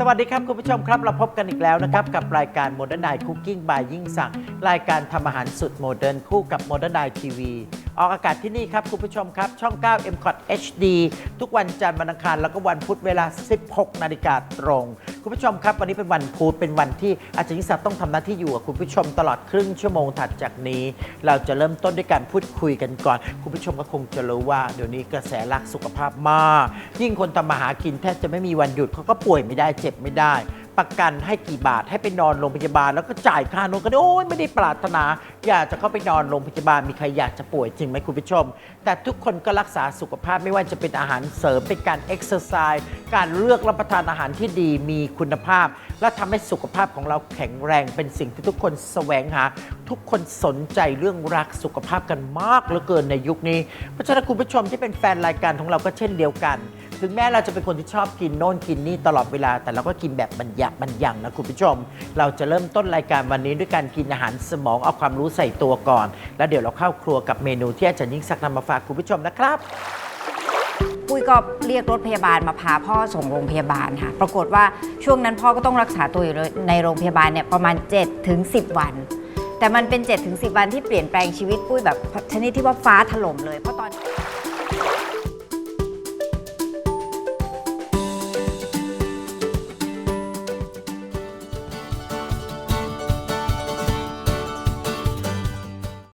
สวัสดีครับคุณผู้ชมครับ เราพบกันอีกแล้วนะครับ กับรายการ Modern Night Cooking by ยิ่งศักดิ์รายการทำอาหารสุดโมเดิร์นคู่กับ Modern Night TV ออกอากาศที่นี่ครับ คุณผู้ชมครับ ช่อง 9 m c o t HD ทุกวันจันทร์วันอังคาร แล้วก็วันพุธเวลา 16 นาฬิกาตรง คุณผู้ชมครับวันนี้เป็นวันพุธเป็นวันที่อาจารย์ยิ่งศักดิ์ต้องทำหน้าที่อยู่กับคุณผู้ชมตลอดครึ่งชั่วโมงถัดจากนี้ เราจะเริ่มต้นด้วยการพูดคุยกันก่อน คุณผู้ชมก็คงจะรู้ว่าเดี๋ยวนี้กระแสรักสุขภาพมาก ยิ่งคนทำมาหากินแทบจะไม่มีวันหยุดเขาก็ป่วยไม่ได้เจ็บไม่ได้ ประกันให้กี่บาทให้ไปนอนโรงพยาบาล แล้วก็จ่ายค่านอนกันโอ้ยไม่ได้ปรารถนา อยากจะเข้าไปนอนโรงพยาบาลมีใครอยากจะป่วยจริงไหมคุณผู้ชม แต่ทุกคนก็รักษาสุขภาพไม่ว่าจะเป็นอาหารเสริมเป็นการเอ็กซ์ไซส์การเลือกรับประทานอาหารที่ดีมีคุณภาพ และทำให้สุขภาพของเราแข็งแรงเป็นสิ่งที่ทุกคนแสวงหา ทุกคนสนใจเรื่องรักสุขภาพกันมากเหลือเกินในยุคนี้เพราะฉะนั้นคุณผู้ชมที่เป็นแฟนรายการของเราก็เช่นเดียวกัน ถึงแม้เราจะเป็นคนที่ชอบกินโน่นกินนี่ตลอดเวลา แต่เราก็กินแบบบรรยับบรรยังนะคุณผู้ชม เราจะเริ่มต้นรายการวันนี้ด้วยการกินอาหารสมองเอาความรู้ใส่ตัวก่อน แล้วเดี๋ยวเราเข้าครัวกับเมนูที่อาจารย์ยิ่งศักดิ์นำมาฝากคุณผู้ชมนะครับปุ้ยก็เรียกรถพยาบาลมาพาพ่อส่งโรงพยาบาลค่ะ ปรากฏว่าช่วงนั้นพ่อก็ต้องรักษาตัวอยู่ในโรงพยาบาลเนี่ยประมาณ7ถึง10 วัน แต่มันเป็น7ถึง10 วันที่เปลี่ยนแปลงชีวิตปุ้ยแบบชนิดที่ว่าฟ้าถล่มเลยเพราะตอน